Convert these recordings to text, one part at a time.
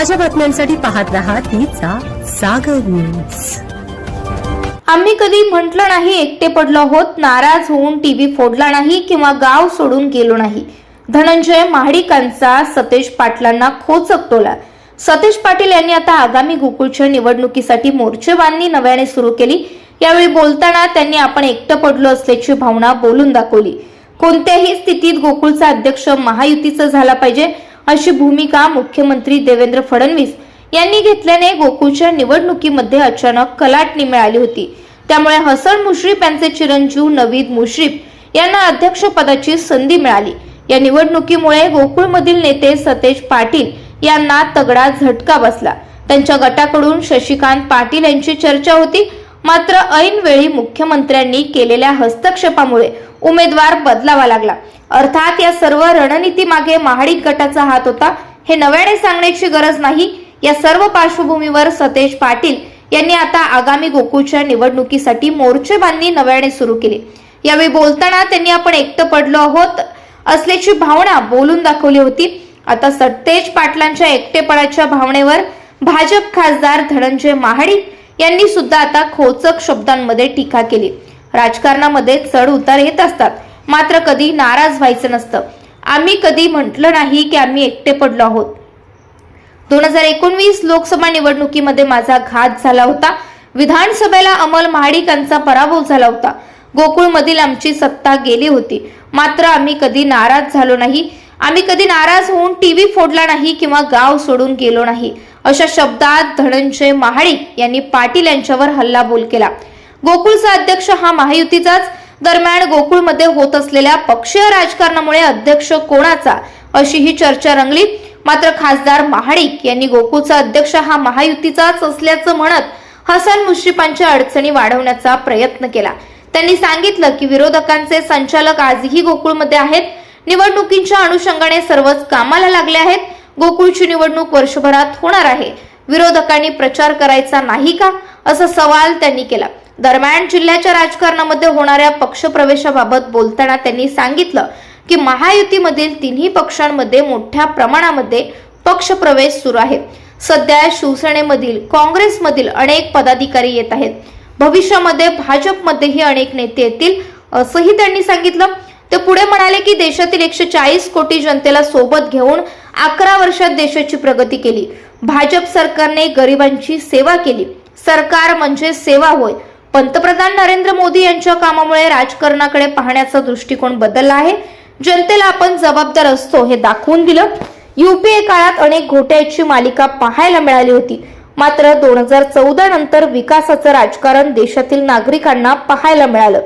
ताज्या बातम्यांसाठी पाहत राहा तिचा सागर न्यूज आम्ही कधी म्हटलं नाही एकटे पडलो होत नाराज होऊन टीव्ही फोडला नाही किंवा गाव सोडून गेलो नाही. धनंजय महाडिकांचा सतेज पाटलांना खोचक टोला. सतेज पाटील यांनी आता आगामी गोकुळच्या निवडणुकीसाठी मोर्चेबांधणी नव्याने सुरू केली. यावेळी बोलताना त्यांनी आपण एकटं पडलो असल्याची भावना बोलून दाखवली. कोणत्याही स्थितीत गोकुळचा अध्यक्ष महायुतीचा झाला पाहिजे. अशी भूमिका मुख्यमंत्री देवेंद्र फडणवीस यांनी घेतल्याने गोकुळच्या निवडणुकीमध्ये अचानक कलाटणी मिळाली होती. त्यामुळे हसन मुश्रीफ यांचे चिरंजीव नवीद मुश्रीफ यांना अध्यक्षपदाची संधी मिळाली. या निवडणुकीमुळे गोकुळमधील नेते सतेज पाटील यांना तगडा झटका बसला. त्यांच्या गटाकडून शशिकांत पाटील यांची चर्चा होती. मात्र ऐनवेळी मुख्यमंत्र्यांनी केलेल्या हस्तक्षेपामुळे उमेदवार बदलावा लागला. अर्थात या सर्व रणनीती मागे महाडिक गटाचा हात होता हे नव्याने सांगण्याची गरज नाही. या सर्व पार्श्वभूमीवर सतेज पाटील यांनी आता आगामी गोकुळच्या निवडणुकीसाठी मोर्चेबांधणी नव्याने सुरू केली. यावेळी बोलताना त्यांनी आपण एकटं पडलो आहोत असल्याची भावना बोलून दाखवली होती. आता सतेज पाटलांच्या एकटेपणाच्या भावनेवर भाजप खासदार धनंजय महाडिक यांनी सुद्धा आता खोचक शब्दांमध्ये टीका केली. राजकारणामध्ये चढ उतार येत असतात. मात्र कधी नाराज व्हायचं नसतं. आम्ही कधी म्हटलं नाही की आम्ही एकटे पडलो आहोत. दोन हजार एकोणवीस लोकसभा निवडणुकीमध्ये माझा घात झाला होता. विधानसभेला अमल महाडिकांचा पराभव झाला होता. गोकुळमधील आमची सत्ता गेली होती. मात्र आम्ही कधी नाराज झालो नाही. आम्ही कधी नाराज होऊन टीव्ही फोडला नाही किंवा गाव सोडून गेलो नाही. अशा शब्दात धनंजय महाडिक यांनी पाटील यांच्यावर हल्लाबोल केला. गोकुळचा अध्यक्ष हा महायुतीचाच. दरम्यान गोकुळमध्ये होत असलेल्या पक्षीय राजकारणामुळे अध्यक्ष कोणाचा अशी ही चर्चा रंगली. मात्र खासदार महाडिक यांनी गोकुळचा अध्यक्ष हा महायुतीचाच असल्याचं म्हणत हसन मुश्रीफांच्या अडचणी वाढवण्याचा प्रयत्न केला. त्यांनी सांगितलं की विरोधकांचे संचालक आजही गोकुळमध्ये आहेत. निवडणुकींच्या अनुषंगाने सर्वच कामाला लागले आहेत. गोकुळची निवडणूक वर्षभरात होणार आहे. विरोधकांनी प्रचार करायचा नाही का? असा सवाल त्यांनी केला. दरम्यान जिल्ह्याच्या राजकारणामध्ये होणाऱ्या पक्षप्रवेशाबाबत बोलताना त्यांनी सांगितलं की महायुतीमधील तिन्ही पक्षांमध्ये मोठ्या प्रमाणामध्ये पक्षप्रवेश सुरू आहे. सध्या शिवसेनेमधील काँग्रेसमधील अनेक पदाधिकारी येत आहेत. भविष्यामध्ये भाजपमध्येही अनेक नेते येतील असंही त्यांनी सांगितलं. ते पुढे म्हणाले की देशातील एकशे चाळीस कोटी जनतेला सोबत घेऊन अकरा वर्षात देशाची प्रगती केली. भाजप सरकारने गरिबांची सेवा केली. सरकार म्हणजे सेवा होय. पंतप्रधान नरेंद्र मोदी यांच्या कामामुळे राजकारणाकडे पाहण्याचा दृष्टिकोन बदलला आहे. जनतेला आपण जबाबदार असतो हे दाखवून दिलं. युपीए काळात अनेक घोट्याची मालिका पाहायला मिळाली होती. मात्र दोन हजार चौदा नंतर विकासाचं राजकारण देशातील नागरिकांना पाहायला मिळालं.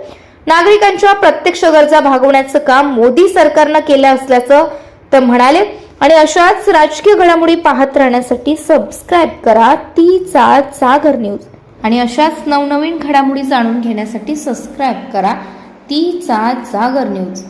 नागरिकांच्या प्रत्यक्ष गरजा भागवण्याचं काम मोदी सरकारनं केलं असल्याचं ते म्हणाले. आणि अशाच राजकीय घडामोडी पाहत राहण्यासाठी सबस्क्राईब करा. तीचा सागर न्यूज आणि अशाच नवनवीन घडामोडी जाणून घेण्यासाठी सबस्क्राईब करा. तीचा जागर न्यूज